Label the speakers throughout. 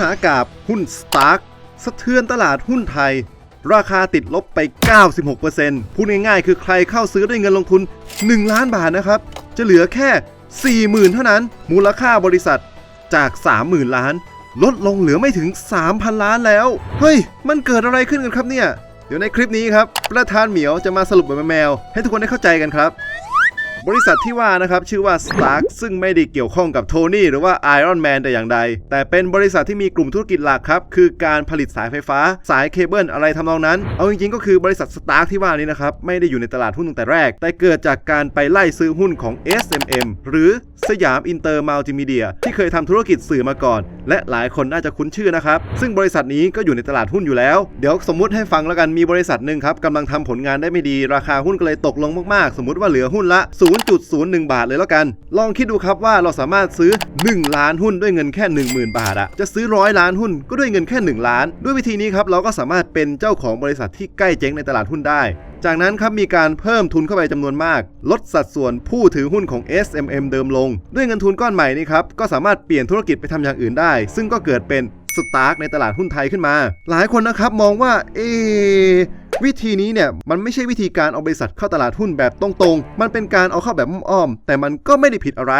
Speaker 1: หากาบหุ้นสตาร์กสะเทือนตลาดหุ้นไทย ราคาติดลบไป 96%พูดง่ายๆ คือใครเข้าซื้อด้วยเงินลงทุน 1 ล้านบาทนะครับ จะเหลือแค่ 40,000 เท่านั้น มูลค่าบริษัทจาก 30,000 ล้าน ลดลงเหลือไม่ถึง 3,000 ล้านแล้ว เฮ้ย มันเกิดอะไรขึ้นกันครับเนี่ย เดี๋ยวในคลิปนี้ครับ ประธานเหมียวจะมาสรุปแบบแมว ให้ทุกคนได้เข้าใจกันครับ บริษัทที่ว่านะครับชื่อว่า Stark ซึ่งไม่ได้เกี่ยวข้องกับโทนี่หรือว่า Iron Man แต่อย่างใด แต่เป็นบริษัทที่มีกลุ่มธุรกิจหลักครับ คือการผลิตสายไฟฟ้า สายเคเบิลอะไรทำนองนั้น เอาจริงๆก็คือบริษัท Stark ที่ว่านี้นะครับ ไม่ได้อยู่ในตลาดหุ้นตั้งแต่แรก แต่เกิดจากการไปไล่ซื้อหุ้นของ SMM หรือสยามอินเตอร์มัลติมีเดียที่เคยทำธุรกิจสื่อมาก่อน และหลายคนน่าจะคุ้นชื่อนะครับ ซึ่งบริษัทนี้ก็อยู่ในตลาดหุ้นอยู่แล้ว เดี๋ยวสมมติให้ฟังแล้วกันมีบริษัทหนึ่งครับกำลังทำผลงานได้ไม่ดี ราคาหุ้นก็เลยตกลงมากๆ สมมติว่าเหลือหุ้นละ 0.01 บาทเลยแล้วกัน ลองคิดดูครับว่าเราสามารถซื้อ 1 ล้านหุ้นด้วยเงินแค่ 10,000 บาทอะจะซื้อร้อยล้านหุ้นก็ด้วยเงินแค่ 1 ล้าน ด้วยวิธีนี้ครับเราก็สามารถเป็นเจ้าของบริษัทที่ใกล้เจ๊งในตลาดหุ้นได้ จากนั้นครับมีการเพิ่มทุนเข้าไปจำนวนมาก ลดสัดส่วนผู้ถือหุ้นของ SMM เดิมลง ด้วยเงินทุนก้อนใหม่นี้ครับก็สามารถเปลี่ยนธุรกิจไปทำอย่างอื่นได้ ซึ่งก็เกิดเป็นสตาร์กในตลาดหุ้นไทยขึ้นมา หลายคนนะครับมองว่าเอวิธีนี้เนี่ยมันไม่ใช่วิธีการเอาบริษัทเข้าตลาดหุ้นแบบตรงๆ มันเป็นการเอาเข้าแบบอ้อมๆแต่มันก็ไม่ได้ผิดอะไร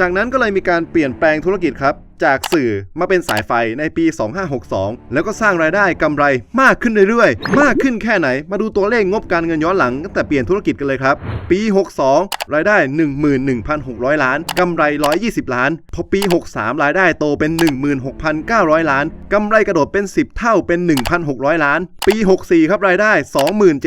Speaker 1: จากนั้นก็เลยมีการเปลี่ยนแปลงธุรกิจครับ จากสื่อมาเป็นสายไฟในปี 2562 แล้วก็สร้างรายได้กำไรมากขึ้นเรื่อยๆ มากขึ้นแค่ไหน มาดูตัวเลขงบการเงินย้อนหลังตั้งแต่เปลี่ยนธุรกิจกันเลยครับ ปี 62 รายได้ 11,600 ล้านกำไร 120 ล้าน พอปี 63 รายได้โตเป็น 16,900 ล้านกำไรกระโดดเป็น 10 เท่าเป็น 1,600 ล้าน ปี 64 ครับรายได้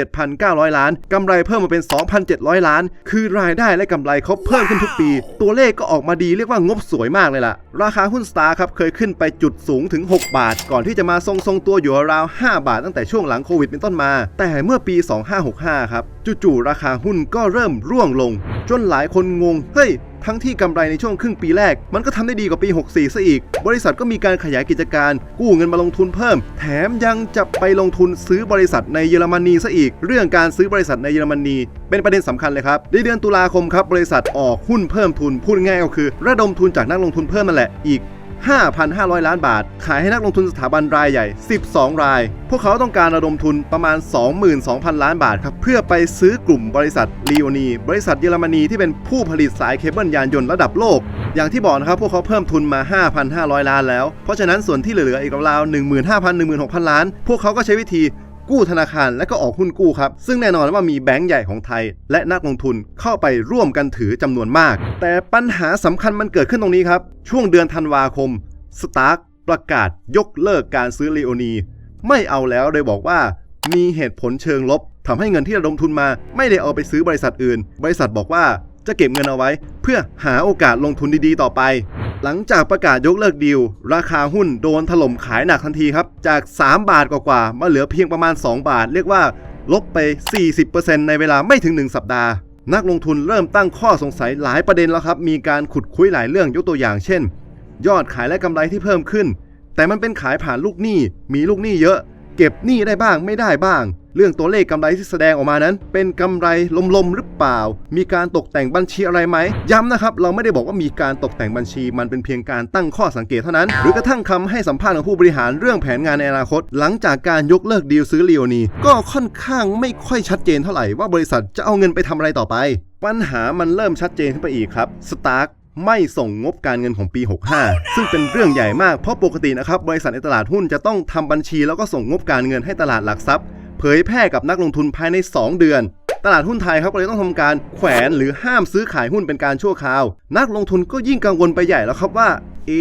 Speaker 1: 27,900 ล้านกำไรเพิ่มมาเป็น 2,700 ล้าน คือรายได้และกำไรเขาเพิ่มขึ้นทุกปี ตัวเลขก็ออกมาดีเรียกว่างบสวยมากเลยล่ะ ราคาหุ้นนสตาร์ครับเคยขึ้นไปจุดสูงถึง 6 บาท ก่อนที่จะมาทรงๆตัวอยู่ราว 5 บาทตั้งแต่ช่วงหลังโควิดเป็นต้นมา แต่เมื่อปี 2565 ครับจู่ๆราคาหุ้นก็เริ่มร่วงลง จนหลายคนงง เฮ้ย ทั้งที่กำไรในช่วงครึ่งปีแรก มันก็ทำได้ดีกว่าปี 64 ซะอีก บริษัทก็มีการขยายกิจการ กู้เงินมาลงทุนเพิ่ม แถมยังจะไปลงทุนซื้อบริษัทในเยอรมนีซะอีก เรื่องการซื้อบริษัทในเยอรมนี เป็นประเด็นสำคัญเลยครับ ในเดือนตุลาคมครับบริษัทออกหุ้นเพิ่มทุนพูดง่ายก็คือ ระดมทุนจากนักลงทุนเพิ่มนั่นแหละอีก 5,500 ล้านบาท ขายให้นักลงทุนสถาบันรายใหญ่ 12 ราย พวกเขาต้องการระดมทุนประมาณ 22,000 ล้านบาทครับ เพื่อไปซื้อกลุ่มบริษัทลีโอนี บริษัทเยอรมนีที่เป็นผู้ผลิตสายเคเบิลยานยนต์ระดับโลก อย่างที่บอกนะครับ พวกเขาเพิ่มทุนมา 5,500 ล้านแล้ว เพราะฉะนั้นส่วนที่เหลือๆอีกราวๆ15,000-16,000 ล้าน พวกเขาก็ใช้วิธี กู้ธนาคารและก็ออกหุ้นกู้ครับ ซึ่งแน่นอนว่ามีแบงก์ใหญ่ของไทย และนักลงทุนเข้าไปร่วมกันถือจำนวนมาก แต่ปัญหาสำคัญมันเกิดขึ้นตรงนี้ครับ ช่วงเดือนธันวาคมสตาร์กประกาศยกเลิกการซื้อเลโอนี ไม่เอาแล้วโดยบอกว่ามีเหตุผลเชิงลบทำให้เงินที่ระดมทุนมา ไม่ได้เอาไปซื้อบริษัทอื่น บริษัทบอกว่า จะเก็บเงินเอาไว้ เพื่อหาโอกาสลงทุนดีๆ ต่อไป หลังจากประกาศยกเลิกดีล ราคาหุ้นโดนถล่มขายหนักทันทีครับ จาก 3 บาทกว่าๆมาเหลือเพียงประมาณ 2 บาท เรียกว่าลบไป 40%ในเวลาไม่ถึง 1 สัปดาห์นักลงทุนเริ่มตั้งข้อสงสัยหลายประเด็นแล้วครับ มีการขุดคุยหลายเรื่องยกตัวอย่างเช่น ยอดขายและกำไรที่เพิ่มขึ้น แต่มันเป็นขายผ่านลูกหนี้ มีลูกหนี้เยอะ เก็บหนี้ได้บ้างไม่ได้บ้าง เรื่องตัวเลขกำไรที่แสดงออกมานั้น เป็นกำไรลมๆหรือเปล่า มีการตกแต่งบัญชีอะไรไหม ย้ำนะครับ เราไม่ได้บอกว่ามีการตกแต่งบัญชี มันเป็นเพียงการตั้งข้อสังเกตเท่านั้น หรือกระทั่งคำให้สัมภาษณ์ของผู้บริหารเรื่องแผนงานในอนาคต หลังจากการยกเลิกดีลซื้อลีโอนีก็ค่อนข้างไม่ค่อยชัดเจนเท่าไหร่ว่าบริษัทจะเอาเงินไปทำอะไรต่อไป ปัญหามันเริ่มชัดเจนขึ้นไปอีกครับสตาร์กไม่ส่งงบการเงินของปี 65 ซึ่งเป็นเรื่องใหญ่มาก เพราะปกตินะครับ บริษัทในตลาดหุ้นจะต้องทำบัญชีแล้วก็ส่งงบการเงินให้ตลาดหลักทรัพย์ เผยแพร่กับนักลงทุนภายใน 2 เดือน ตลาดหุ้นไทยครับก็เลยต้องทำการแขวนหรือห้ามซื้อขายหุ้นเป็นการชั่วคราว นักลงทุนก็ยิ่งกังวลไปใหญ่แล้วครับว่า เอ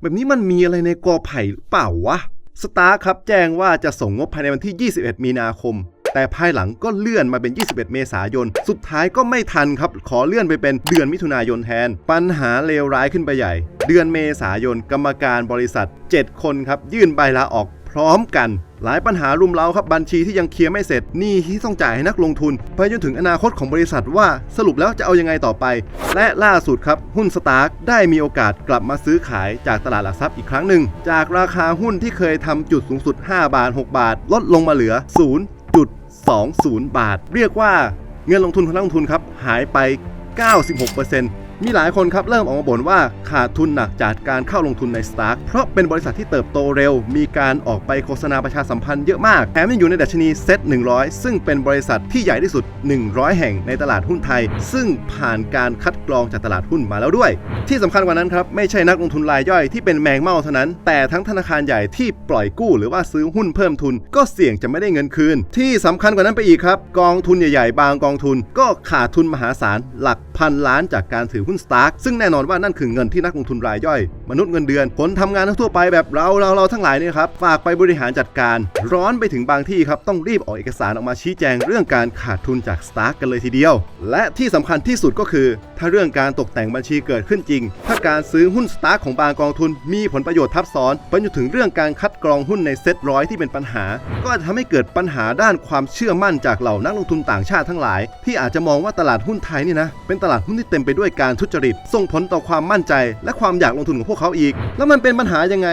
Speaker 1: แบบนี้มันมีอะไรในกอไผ่เปล่าวะสตาร์ครับแจ้งว่าจะส่งงบภายในวันที่ 21 มีนาคม แต่ภายหลังก็เลื่อนมาเป็น 21 เมษายน สุดท้ายก็ไม่ทันครับ ขอเลื่อนไปเป็นเดือนมิถุนายนแทน ปัญหาเลวร้ายขึ้นไปใหญ่ เดือนเมษายน กรรมการบริษัท 7 คนครับ ยื่นใบลาออกพร้อมกัน หลายปัญหารุมเร้าครับบัญชีที่ยังเคลียร์ไม่เสร็จหนี้ที่ต้องจ่ายให้นักลงทุน ไปจนถึงอนาคตของบริษัทว่าสรุปแล้วจะเอายังไงต่อไป และล่าสุดครับหุ้นสตาร์กได้มีโอกาสกลับมาซื้อขายจากตลาดหลักทรัพย์อีกครั้งหนึ่ง จากราคาหุ้นที่เคยทำจุดสูงสุด 5 บาท 6 บาท ลดลงมาเหลือ 0.20 บาท เรียกว่าเงินลงทุนของนักลงทุนครับหายไป 96% มีหลายคนครับเริ่มออกมาบ่นว่าขาดทุนหนักจากการเข้าลงทุนใน Stark เพราะเป็นบริษัทที่เติบโตเร็ว มีการออกไปโฆษณาประชาสัมพันธ์เยอะมาก แถมยังอยู่ในดัชนีเซ็ต100 ซึ่งเป็นบริษัทที่ใหญ่ที่สุด 100 แห่งในตลาดหุ้นไทย ซึ่งผ่านการคัดกรองจากตลาดหุ้นมาแล้วด้วย ที่สำคัญกว่านั้นครับ ไม่ใช่นักลงทุนรายย่อยที่เป็นแมงเม่าเท่านั้น แต่ทั้งธนาคารใหญ่ที่ปล่อยกู้หรือว่าซื้อหุ้นเพิ่มทุน ก็เสี่ยงจะไม่ได้เงินคืน ที่สำคัญกว่านั้นไปอีกครับ กองทุนใหญ่ๆ บางกองทุน ก็ขาดทุนมหาศาลหลักพันล้านจากการถือหุ้นสตาร์กซึ่งแน่นอนว่านั่นคือเงินที่นักลงทุนรายย่อย มนุษย์เงินเดือนคนทำงานทั่วไปแบบเราเราเราทั้งหลายเนี่ยครับฝากไปบริหารจัดการ ร้อนไปถึงบางที่ครับต้องรีบออกเอกสารออกมาชี้แจงเรื่องการขาดทุนจากสตาร์กกันเลยทีเดียว และที่สำคัญที่สุดก็คือ ถ้าเรื่องการตกแต่งบัญชีเกิดขึ้นจริง ถ้าการซื้อหุ้นสตาร์กของบางกองทุนมีผลประโยชน์ทับซ้อนไปจนถึงเรื่องการคัดกรองหุ้นในเซ็ตร้อยที่เป็นปัญหา ก็จจะทำให้เกิดปัญหาด้านความเชื่อมั่นจากเหล่านักลงทุนต่างชาติทั้งหลาย ที่อาจจะมองว่าตลาดหุ้นไทยนี่นะเป็นตลาดหุ้นที่เต็มไปด้วยการทุจริต ส่งผลต่อความมั่นใจ และความอยากลงทุนของพวกเขาอีก แล้วมันเป็นปัญหายังไง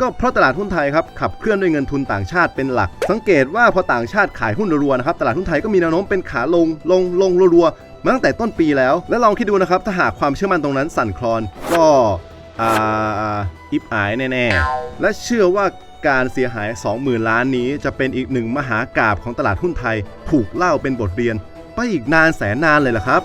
Speaker 1: ก็เพราะตลาดหุ้นไทยครับขับเคลื่อนด้วยเงินทุนต่างชาติเป็นหลัก สังเกตว่าพอต่างชาติขายหุ้นรัวๆนะครับตลาดหุ้นไทยก็มีแนวโน้มเป็นขาลงลงลงรัวๆมาตั้งแต่ต้นปีแล้ว และลองคิดดูนะครับถ้าหากความเชื่อมั่นตรงนั้นสั่นคลอน ก็อ่าอิบอายแน่ๆและเชื่อว่าการเสียหาย 20,000 ล้านนี้จะเป็นอีกหนึ่งมหากาบของตลาดหุ้นไทย ถูกเล่าเป็นบทเรียน ไปอีกนานแสนนานเลยล่ะครับ